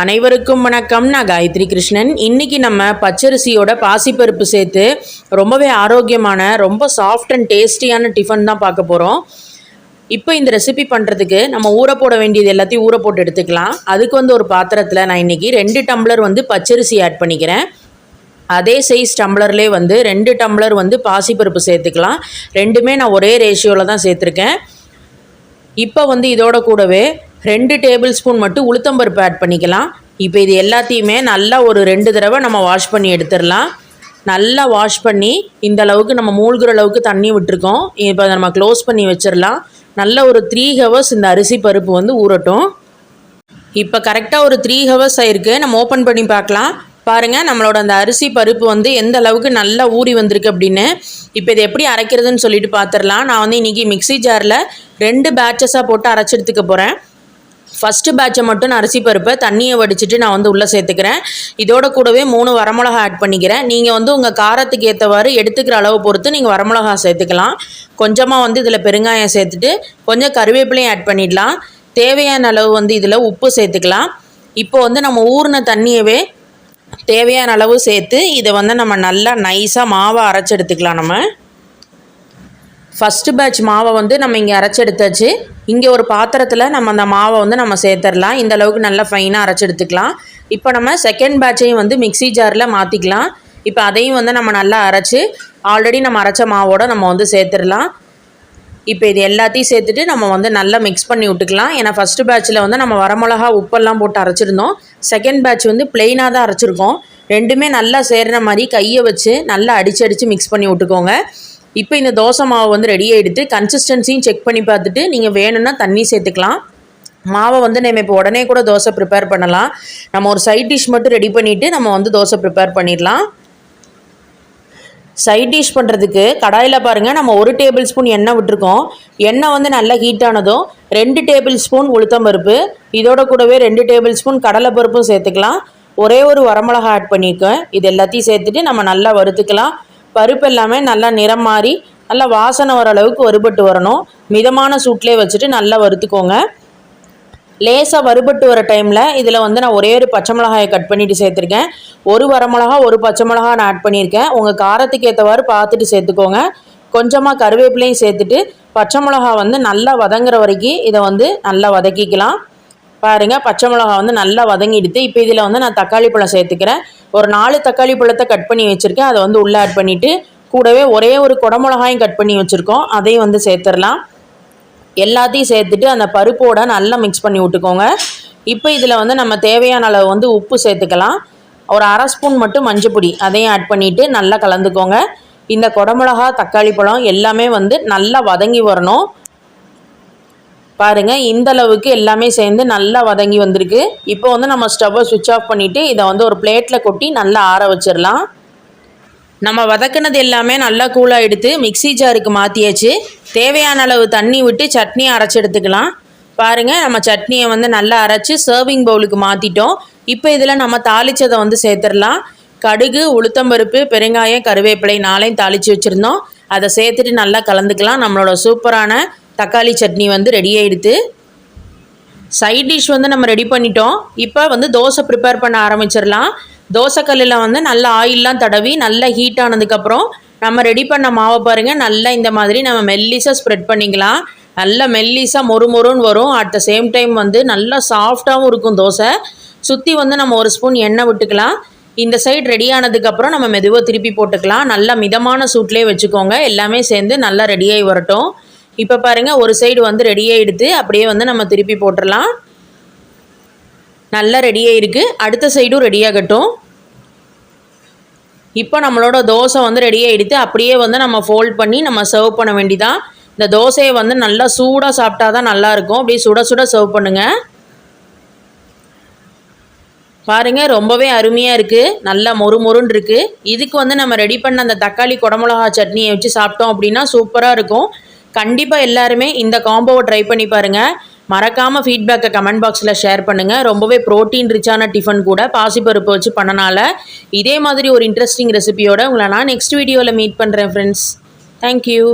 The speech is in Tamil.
அனைவருக்கும் வணக்கம். நான் காயத்ரி கிருஷ்ணன். இன்றைக்கி நம்ம பச்சரிசியோட பாசிப்பருப்பு சேர்த்து ரொம்பவே ஆரோக்கியமான ரொம்ப சாஃப்ட் அண்ட் டேஸ்டியான டிஃபன் தான் பார்க்க போகிறோம் இப்போ இந்த ரெசிபி பண்ணுறதுக்கு நம்ம ஊற போட வேண்டியது எல்லாத்தையும் ஊற போட்டு எடுத்துக்கலாம். அதுக்கு வந்து ஒரு பாத்திரத்தில் நான் இன்றைக்கி ரெண்டு டம்ளர் வந்து பச்சரிசி ஆட் பண்ணிக்கிறேன். அதே சைஸ் டம்ளர்லேயே வந்து ரெண்டு டம்ளர் வந்து பாசிப்பருப்பு சேர்த்துக்கலாம். ரெண்டுமே நான் ஒரே ரேஷியோவில் தான் சேர்த்துருக்கேன். இப்போ வந்து இதோட கூடவே ரெண்டு டேபிள் ஸ்பூன் மட்டும் உளுத்தம்பருப்பு ஆட் பண்ணிக்கலாம். இப்போ இது எல்லாத்தையுமே நல்லா ஒரு ரெண்டு தடவை நம்ம வாஷ் பண்ணி எடுத்துடலாம். நல்லா வாஷ் பண்ணி இந்த அளவுக்கு நம்ம மூழ்கிற அளவுக்கு தண்ணி விட்டுருக்கோம். இப்போ அதை நம்ம க்ளோஸ் பண்ணி வச்சிடலாம். நல்ல ஒரு த்ரீ ஹவர்ஸ் இந்த அரிசி பருப்பு வந்து ஊறட்டும். இப்போ கரெக்டாக ஒரு த்ரீ ஹவர்ஸ் ஆயிருக்கு. நம்ம ஓப்பன் பண்ணி பார்க்கலாம். பாருங்கள் நம்மளோட அந்த அரிசி பருப்பு வந்து எந்த அளவுக்கு நல்லா ஊறி வந்திருக்கு அப்படின்னு. இப்போ இது எப்படி அரைக்கிறதுன்னு சொல்லிட்டு பார்த்துடலாம். நான் வந்து இன்றைக்கி மிக்ஸி ஜாரில் ரெண்டு பேட்சஸாக போட்டு அரைச்சி எடுத்துக்க போகிறேன் ஃபஸ்ட்டு பேட்சை மட்டும் நான் அரிசி பருப்பை தண்ணியை வடிச்சிட்டு நான் வந்து உள்ளே சேர்த்துக்கிறேன். இதோட கூடவே மூணு வரமிளகா ஆட் பண்ணிக்கிறேன். நீங்கள் வந்து உங்கள் காரத்துக்கு ஏற்றவாறு எடுத்துக்கிற அளவு பொறுத்து நீங்கள் வரமிளகா சேர்த்துக்கலாம். கொஞ்சமாக வந்து இதில் பெருங்காயம் சேர்த்துட்டு கொஞ்சம் கருவேப்பிலையும் ஆட் பண்ணிடலாம். தேவையான அளவு வந்து இதில் உப்பு சேர்த்துக்கலாம். இப்போ வந்து நம்ம ஊறின தண்ணியவே தேவையான அளவு சேர்த்து இதை வந்து நம்ம நல்லா நைஸாக மாவை அரைச்சி எடுத்துக்கலாம் நம்ம. ஃபஸ்ட்டு பேட்ச் மாவை வந்து நம்ம இங்கே அரைச்சி எடுத்தாச்சு. இங்கே ஒரு பாத்திரத்தில் நம்ம அந்த மாவை வந்து நம்ம சேர்த்துடலாம் இந்த அளவுக்கு நல்லா ஃபைனாக அரைச்சி எடுத்துக்கலாம். இப்போ நம்ம செகண்ட் பேட்சையும் வந்து மிக்ஸி ஜாரில் மாற்றிக்கலாம் இப்போ அதையும் வந்து நம்ம நல்லா அரைச்சி ஆல்ரெடி நம்ம அரைச்ச மாவோட நம்ம வந்து சேர்த்துடலாம் இப்போ இது எல்லாத்தையும் சேர்த்துட்டு நம்ம வந்து நல்லா மிக்ஸ் பண்ணி விட்டுக்கலாம். ஏன்னா ஃபஸ்ட்டு பேட்சில் வந்து நம்ம வரமிளகா உப்பெல்லாம் போட்டு அரைச்சிருந்தோம். செகண்ட் பேட்ச் வந்து பிளெயினாக தான் அரைச்சிருக்கோம். ரெண்டுமே நல்லா சேர்கிற மாதிரி கையை வச்சு நல்லா அடித்து அடித்து மிக்ஸ் பண்ணி விட்டுக்கோங்க. இப்போ இந்த தோசை மாவு வந்து ரெடி ஆகிடுத்து கன்சிஸ்டன்சியும் செக் பண்ணி பார்த்துட்டு நீங்கள் வேணும்னா தண்ணி சேர்த்துக்கலாம். மாவை வந்து நம்ம இப்போ உடனே கூட தோசை ப்ரிப்பேர் பண்ணலாம். நம்ம ஒரு சைட் டிஷ் மட்டும் ரெடி பண்ணிவிட்டு நம்ம வந்து தோசை ப்ரிப்பேர் பண்ணிடலாம். சைட் டிஷ் பண்ணுறதுக்கு கடாயில் பாருங்கள் நம்ம ஒரு டேபிள் ஸ்பூன் எண்ணெய் விட்டுருக்கோம். எண்ணெய் வந்து நல்லா ஹீட் ஆனதும் ரெண்டு டேபிள் ஸ்பூன் உளுத்தம் பருப்பு இதோட கூடவே ரெண்டு டேபிள் ஸ்பூன் கடலைப்பருப்பும் சேர்த்துக்கலாம். ஒரே ஒரு வரமிளகா ஆட் பண்ணியிருக்கேன். இது எல்லாத்தையும் சேர்த்துட்டு நம்ம நல்லா வறுத்துக்கலாம். பருப்பு எல்லாமே நல்லா நிறம் மாறி நல்லா வாசனை வர அளவுக்கு வறுபட்டு வரணும். மிதமான சூட்லேயே வச்சுட்டு நல்லா வறுத்துக்கோங்க. லேசாக வறுபட்டு வர டைமில் இதில் வந்து நான் ஒரே ஒரு பச்சை மிளகாயை கட் பண்ணிவிட்டு சேர்த்துருக்கேன். ஒரு வரமிளகா ஒரு பச்சை மிளகா நான் ஆட் பண்ணியிருக்கேன். உங்கள் காரத்துக்கு ஏற்றவாறு பார்த்துட்டு சேர்த்துக்கோங்க. கொஞ்சமாக கருவேப்பிலையும் சேர்த்துட்டு பச்சை மிளகா வந்து நல்லா வதங்குற வரைக்கும் இதை வந்து நல்லா வதக்கிக்கலாம். பாருங்கள் பச்சை மிளகா வந்து நல்லா வதங்கிடுது. இப்போ இதில் வந்து நான் தக்காளி பழம் சேர்த்துக்கிறேன். ஒரு நாலு தக்காளி பழத்தை கட் பண்ணி வச்சுருக்கேன். அதை வந்து உள்ளே ஆட் பண்ணிவிட்டு கூடவே ஒரே ஒரு குடமிளகாயும் கட் பண்ணி வச்சுருக்கோம். அதையும் வந்து சேர்த்துடலாம். எல்லாத்தையும் சேர்த்துட்டு அந்த பருப்போட நல்லா மிக்ஸ் பண்ணி விட்டுக்கோங்க. இப்போ இதில் வந்து நம்ம தேவையான அளவு வந்து உப்பு சேர்த்துக்கலாம். ஒரு அரை ஸ்பூன் மட்டும் மஞ்சப்பொடி அதையும் ஆட் பண்ணிவிட்டு நல்லா கலந்துக்கோங்க. இந்த குடமிளகா தக்காளி பழம் எல்லாமே வந்து நல்லா வதங்கி வரணும். பாருங்கள் இந்த அளவுக்கு எல்லாமே சேர்ந்து நல்லா வதங்கி வந்திருக்கு. இப்போ வந்து நம்ம ஸ்டவ்வை சுவிட்ச் ஆஃப் பண்ணிவிட்டு இதை வந்து ஒரு பிளேட்டில் கொட்டி நல்லா ஆற வச்சிடலாம். நம்ம வதக்குனது எல்லாமே நல்லா கூலாக எடுத்து மிக்ஸி ஜாருக்கு மாற்றியாச்சு தேவையான அளவு தண்ணி விட்டு சட்னி அரைச்சி எடுத்துக்கலாம். பாருங்கள் நம்ம சட்னியை வந்து நல்லா அரைச்சி சர்விங் பவுலுக்கு மாற்றிட்டோம் இப்போ இதில் நம்ம தாளித்ததை வந்து சேர்த்துடலாம். கடுகு உளுத்தம்பருப்பு பெருங்காயம் கருவேப்பிலை நாளையும் தாளித்து வச்சுருந்தோம். அதை சேர்த்துட்டு நல்லா கலந்துக்கலாம். நம்மளோட சூப்பரான தக்காளி சட்னி வந்து ரெடி ஆகிடுது சைட் டிஷ் வந்து நம்ம ரெடி பண்ணிட்டோம். இப்போ வந்து தோசை ப்ரிப்பேர் பண்ண ஆரம்பிச்சிடலாம். தோசைக்கல்லில் வந்து நல்ல ஆயிலெலாம் தடவி நல்லா ஹீட் ஆனதுக்கப்புறம் நம்ம ரெடி பண்ண மாவை பாருங்கள் நல்லா இந்த மாதிரி நம்ம மெல்லிஸாக ஸ்ப்ரெட் பண்ணிக்கலாம். நல்லா மெல்லிஸாக மொறு மொறுன்னு வரும். அட் த சேம் டைம் வந்து நல்லா சாஃப்டாகவும் இருக்கும் தோசை. சுற்றி வந்து நம்ம ஒரு ஸ்பூன் எண்ணெய் விட்டுக்கலாம். இந்த சைடு ரெடி ஆனதுக்கப்புறம் நம்ம மெதுவாக திருப்பி போட்டுக்கலாம். நல்லா மிதமான சூட்லேயே வச்சுக்கோங்க. எல்லாமே சேர்ந்து நல்லா ரெடியாகி வரட்டும். இப்போ பாருங்கள் ஒரு சைடு வந்து ரெடியாக எடுத்து அப்படியே வந்து நம்ம திருப்பி போட்டுடலாம் நல்லா ரெடியாக இருக்குது அடுத்த சைடும் ரெடியாகட்டும் இப்போ நம்மளோட தோசை வந்து ரெடியாக எடுத்து அப்படியே வந்து நம்ம ஃபோல்ட் பண்ணி நம்ம சர்வ் பண்ண வேண்டிதான். இந்த தோசையை வந்து நல்லா சூடாக சாப்பிட்டா தான் நல்லாயிருக்கும் அப்படியே சுட சுட சர்வ் பண்ணுங்கள் பாருங்கள் ரொம்பவே அருமையாக இருக்குது நல்லா மொறு மொறுன்னு இருக்குது இதுக்கு வந்து நம்ம ரெடி பண்ண அந்த தக்காளி குடமிளகா சட்னியை வச்சு சாப்பிட்டோம் அப்படின்னா சூப்பராக இருக்கும். கண்டிப்பாக எல்லாருமே இந்த காம்போவை ட்ரை பண்ணி பாருங்கள் மறக்காமல் ஃபீட்பேக்கை கமெண்ட் பாக்ஸில் ஷேர் பண்ணுங்கள் ரொம்பவே ப்ரோட்டீன் ரிச்சான டிஃபன் கூட பாசிப்பருப்பு வச்சு பண்ணனால. இதே மாதிரி ஒரு இன்ட்ரெஸ்டிங் ரெசிபியோட உங்களை நான் நெக்ஸ்ட் வீடியோவில் மீட் பண்ணுறேன் ஃப்ரெண்ட்ஸ் தேங்க்யூ